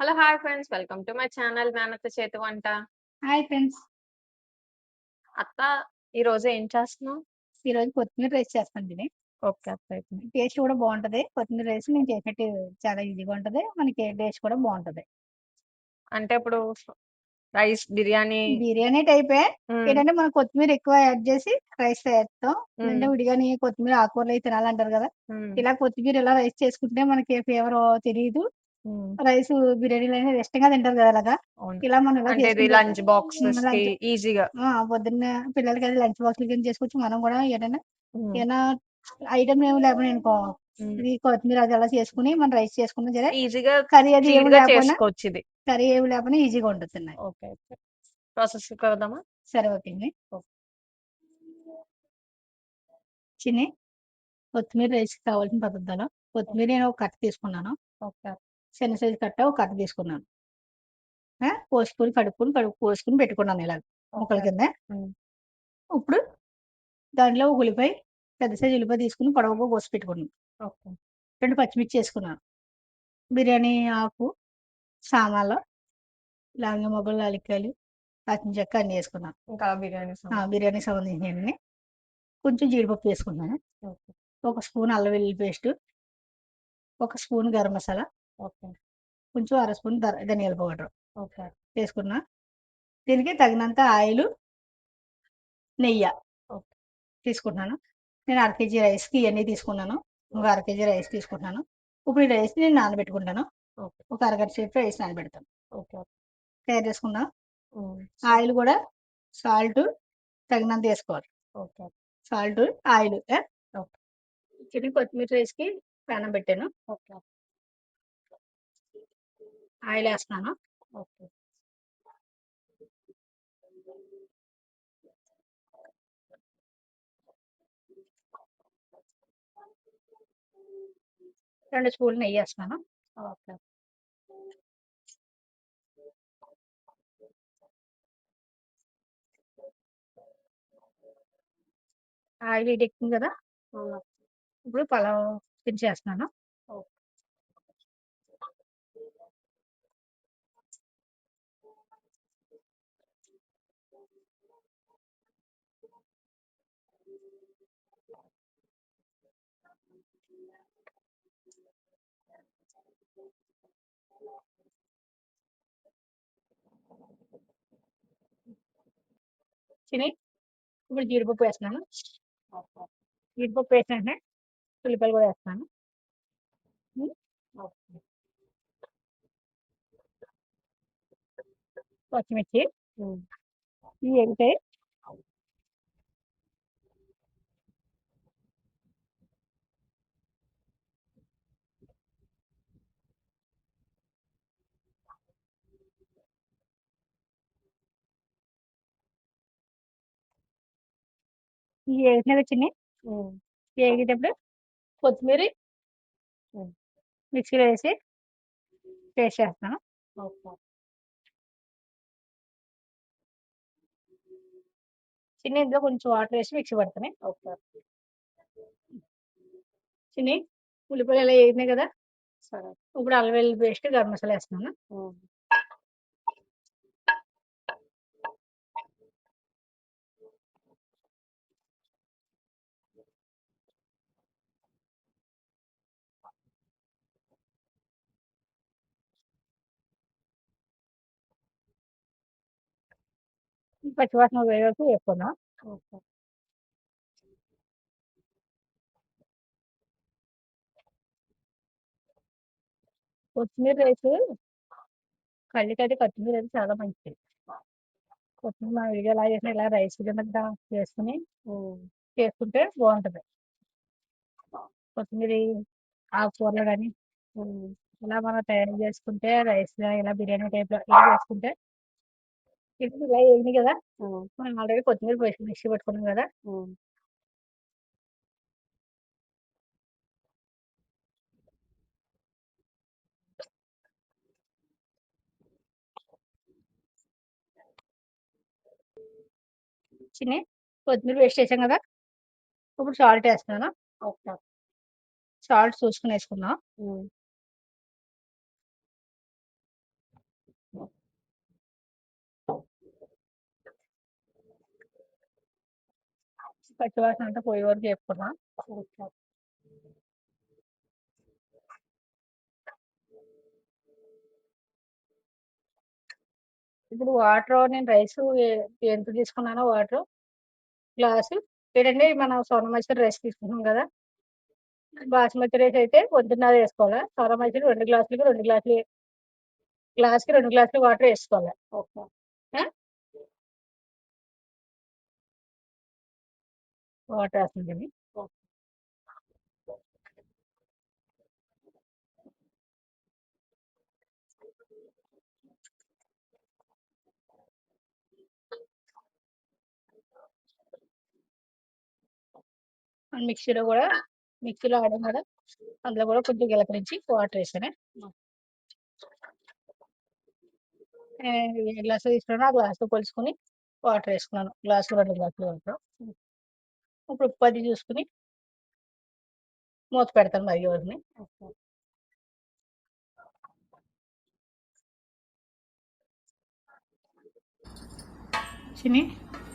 Hello hi friends. Welcome to my channel మేనత్త చేతి వంట. Hi friends. అత్త ఈ రోజు ఏం చేస్తున్నావు? ఈరోజు కొత్తిమీర రైస్ చేస్తాను దీన్ని ఓకే అత్త అయితే టేస్ట్ కూడా బాగుంటది. కొత్తిమీర రైస్ నేను చేసేట్టు చాలా ఈజీగా ఉంటది. మనకి టేస్ట్ కూడా బాగుంటది. అంటే ఇప్పుడు రైస్ బిర్యానీ బిర్యానీ టైపే. ఏంటంటే మనం కొత్తిమీర ఎక్కువ యాడ్ చేసి రైస్ చేస్తాం. అంటే విడిగాని కొత్తిమీర ఆకుకూరలు తినాలంటారు కదా. ఇలా కొత్తిమీర ఇలా రైస్ చేసుకుంటే మనకి ఫ్లేవర్ తెలియదు రైస్ బిర్యానీలో అయినా ఇష్టంగా తింటారు కదా అలాగా అవును. ఇలా మనం ఇలా అంటే ఇది చేసుకుంటే లంచ్ బాక్స్ ఈజీగా. ఆ, పొద్దున్న పిల్లలకి అది లంచ్ బాక్స్ కింద చేసుకోవచ్చు మనం కూడా ఏదైనా ఏదైనా ఐటమ్ ఏమి లేకపోయినా అనుకో ఇది కొత్తిమీర అది అలా చేసుకుని మనం రైస్ చేసుకున్నా సరే ఈజీగా కర్రీ అది ఏమి లేకపోయినా కర్రీ ఏమి లేకపోయినా ఈజీగా ఉంటుంది ఓకే ప్రాసెస్ కదామా సరే ఓకే అండి. చిన్ని కొత్తిమీర రైస్ కావాల్సిన పదార్థాలు కొత్తిమీర నేను ఒక కట్ట తీసుకున్నాను. ఓకే. చిన్న సైజు కట్ట ఒక కట్ట తీసుకున్నాను. ఆ, కోసుకొని కడుక్కొని కడుక్కు కోసుకొని పెట్టుకున్నాను ఇలా ముక్కల కింద. ఇప్పుడు దాంట్లో ఒక ఉల్లిపాయ పెద్ద సైజు ఉల్లిపాయ తీసుకుని పొడవుగా కోసి పెట్టుకున్నాను. రెండు పచ్చిమిర్చి వేసుకున్నాను. బిర్యానీ ఆకు సామాన్లు లాంగ మొగ్గలు అలికాయలు పచ్చిమిరక్క అన్ని వేసుకున్నాను. ఇంకా బిర్యానీ బిర్యానీ సంబంధించినవన్నీ కొంచెం జీడిపప్పు వేసుకున్నాను. ఒక స్పూన్ అల్లం వెల్లుల్లి పేస్ట్ ఒక స్పూన్ గరం మసాలా ఓకే. కొంచెం అర స్పూన్ ధనియాల పౌడర్ ఓకే. వేసుకున్నా. దీనికి తగినంత ఆయిల్ నెయ్యి ఓకే. తీసుకుంటున్నాను. నేను అర కేజీ రైస్కి ఇవన్నీ తీసుకున్నాను. ఒక అర కేజీ రైస్ తీసుకుంటున్నాను. ఇప్పుడు ఈ రైస్ నేను నానబెట్టుకుంటాను. ఓకే. ఒక అరగంట సేపు రైస్ నానబెడతాను. ఓకే తయారు చేసుకుందాం. ఆయిల్ కూడా సాల్ట్ తగినంత వేసుకోవాలి. Okay salt oil okay. చిన్న కొత్తిమీర రైస్కి పెనం పెట్టాను. ఓకే. ఆయిల్ వేస్తున్నాను ఓకే. రెండు స్పూన్లు నెయ్యి వేస్తున్నాను ఓకే. ఆయిల్ ఎక్కింది కదా. ఇప్పుడు పలావ్ దించేస్తున్నాను ఓకే. చిని ఇప్పుడు జీడిపప్పు వేస్తున్నాను. జీడిపప్పు వేసినాక ఉల్లిపాయలు కూడా వేస్తున్నాను. ఓకే పచ్చిమిర్చి. ఇవి ఎగుతాయి మ్మ్. వేగేటప్పుడు కొత్తిమీర. మ్మ్. మిక్సీలో వేసి పేస్ట్ చేస్తాను. ఓకే. చిన్న ఇందులో కొంచెం వాటర్ వేసి మిక్సీ పడతాను ఓకే. చిన్ని ఉల్లిపాయలు ఇలా వేగినాయి కదా. సరే. ఇప్పుడు అల్లం వెల్లుల్లి పేస్ట్ గరం మసాలా వేస్తున్నాను. పచ్చివాసన వేయకు వేసుకున్నాం ఓకే కొత్తిమీర రైస్ కళ్ళకైతే కొత్తిమీర అయితే చాలా మంచిది కొత్తిమీర మనం విడిగా ఎలా చేసినా ఇలా రైస్ కింద చేసుకుని. చేసుకుంటే బాగుంటది కొత్తిమీర ఆకుకూరలు కానీ మ్మ్. ఇలా మనం తయారు చేసుకుంటే రైస్ ఇలా బిర్యానీ టైప్లో ఇలా చేసుకుంటే ఇప్పుడు ఇలా వేయండి కదా. మనం ఆల్రెడీ కొత్తిమీర పేస్ట్ మిక్సీ పెట్టుకున్నాం కదా మ్మ్. చిన్ని కొత్తిమీర పేస్ట్ వేసాం కదా ఇప్పుడు సాల్ట్ వేస్తున్నాను ఓకే సాల్ట్ చూసుకుని వేసుకుందాం మ్మ్. పచ్చి వాసన అంతా పోయే వరకు ఓకే. ఇప్పుడు వాటర్ నేను రైస్ ఎంత తీసుకున్నానో వాటర్ గ్లాసు. లేదంటే మనం సోన మసూరి రైస్ తీసుకుంటున్నాం కదా. బాస్మతి రైస్ అయితే పొద్దున్న వేసుకోవాలి? సోన మసూరి రెండు గ్లాసులకి రెండు గ్లాసులు గ్లాస్కి రెండు గ్లాసులు వాటర్ వేసుకోవాలి? ఓకే. వాటర్ వేస్తుంది మిక్సీలో కూడా మిక్సీలో ఆడడం కూడా అందులో కూడా కొంచెం గిలకరించి వాటర్ వేసాను ఏ గ్లాసు తీసుకున్నాను ఆ గ్లాస్తో కొలుసుకుని వాటర్ వేసుకున్నాను గ్లాసు రెండు గ్లాసులు వాటర్ ఇప్పుడు ఉప్పు అది చూసుకుని మూత పెడతాను మరి ఓకే. చిని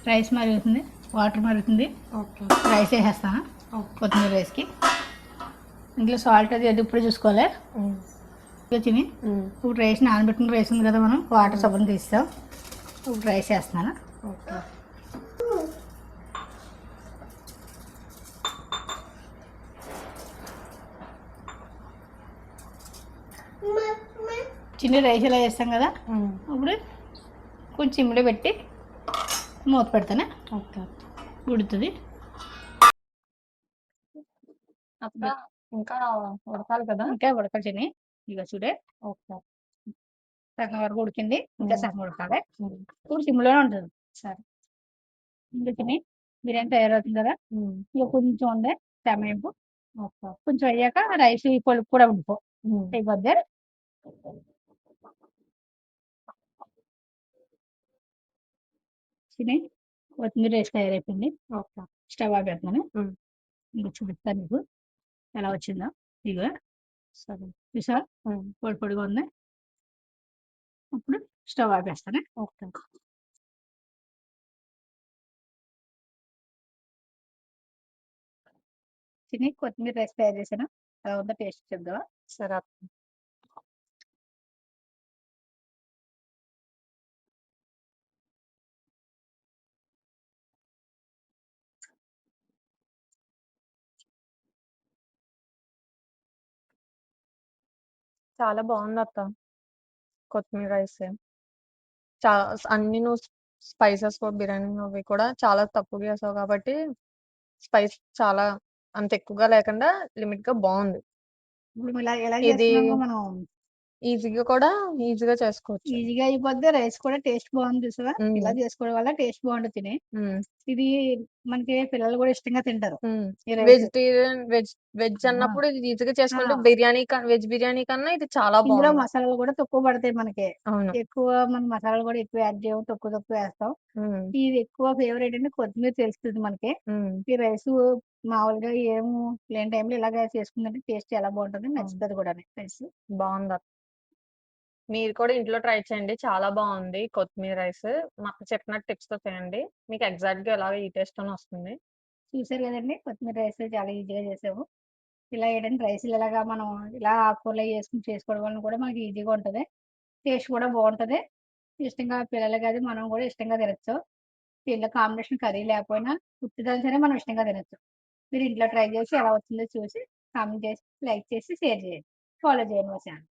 రైస్ మరుగుతుంది వాటర్ మరుగుతుంది. రైస్ వేసేస్తాను. కొత్తిమీర రైస్కి. ఇందులో సాల్ట్ అది అది ఇప్పుడు చూసుకోవాలి. చిని. ఇప్పుడు రైస్ నానబెట్టిన రైస్ ఉంది కదా మనం వాటర్ సబ్బుని తీస్తాం ఇప్పుడు రైస్ వేస్తున్నాను ఓకే. చిన్న రైస్ ఇలా వేస్తాం కదా. ఇప్పుడు కొంచెం సిమ్లో పెట్టి మూత పెడతాను ఓకే. ఉడుతుంది ఇంకా ఉడకాలి కదా? ఇంకా ఉడకాలి చిన్ని ఇక చూడే ఓకే. సగం వరకు ఉడికింది ఇంకా. సగం ఉడకాలి. ఇప్పుడు సిమ్లోనే ఉంటుంది సరే. ఇంకా చిన్ని బిర్యానీ తయారవుతుంది కదా. ఇక కొంచెం టమాటో ఓకే. కొంచెం అయ్యాక రైస్ ఈ పొలుపు కూడా ఉండిపో. అయిపోద్ది చిన్ని కొత్తిమీర రైస్ తయారైపోయింది. ఓకే. స్టవ్ ఆపేస్తున్నాను. ఇంకా చూపిస్తాను మీకు. ఎలా వచ్చిందో. ఇగో సరే. చూసా. పొడి పొడిగా ఉంది. ఇప్పుడు స్టవ్ ఆపేస్తాను. ఓకే. చిన్ని కొత్తిమీర రైస్ తయారు చేశాను ఎలా ఉందో టేస్ట్ చెప్దావా సరే చాలా బాగుందక్క. కొత్తిమీర రైస్. చా అన్ని నువ్వు స్పైసెస్ బిర్యానీ అవి కూడా చాలా తక్కువగా వేసావు కాబట్టి స్పైస్ చాలా అంత ఎక్కువగా లేకుండా లిమిట్‌గా బావుంది. ఇప్పుడు ఇలా ఎలా ఇది చేస్తున్నామో మనం ఈజీగా కూడా ఈజీగా చేసుకోవచ్చు. ఈజీగా అయిపోద్ది రైస్ కూడా టేస్ట్ బాగుంది చూసావా హ్మ్. ఇలా చేసుకోవడం వల్ల టేస్ట్ బాగుంటుంది తిని హ్మ్. ఇది మనకి పిల్లలు కూడా ఇష్టంగా తింటారు. ఈ వెజిటేరియన్ వెజ్ వెజ్ అన్నప్పుడు ఇది ఈజీగా ఆ, చేసుకుంటే బిర్యానీ వెజ్ బిర్యానీ కన్నా ఇది చాలా ఇందులో. మసాలాలు కూడా తక్కువ పడతాయి మనకి అవును. ఎక్కువ మన మసాలాలు కూడా ఎక్కువ యాడ్ చేయము తక్కువ తక్కువ వేస్తాం. ఇది ఎక్కువ ఫేవరెట్ అంటే కొత్తిమీర తెలుస్తుంది మనకి. ఈ రైస్ మామూలుగా ఏం లేని టైంలో ఇలాగ చేసుకుందంటే టేస్ట్ చాలా బాగుంటుంది అవును. నచ్చుతుంది కూడా రైస్ బావుందక్క. మీరు కూడా ఇంట్లో ట్రై చేయండి. చాలా బావుంది కొత్తిమీర రైస్. మాకు చెప్పిన టిప్స్‌తో చేయండి. మీకు ఎగ్జాక్ట్‌గా ఎలాగో ఈ టేస్ట్‌తోనే వస్తుంది. చూసారు కదండి కొత్తిమీర రైస్ చాలా ఈజీగా చేసాము ఇలా ఏంటంటే రైస్ ఇలాగా మనం ఇలా ఆకుకూరలు అవి చేసుకోవడం వలన కూడా మనకి ఈజీగా ఉంటుంది టేస్ట్ కూడా బాగుంటుంది ఇష్టంగా పిల్లలకి అది మనం కూడా ఇష్టంగా తినచ్చు దీంట్లో కాంబినేషన్ కర్రీ లేకపోయినా ఉత్తిదాని సరే మనం ఇష్టంగా తినచ్చు మీరు ఇంట్లో ట్రై చేసి ఎలా వచ్చిందో చూసి కామెంట్ చేసి లైక్ చేసి షేర్ చేయండి ఫాలో చేయండి మా ఛానల్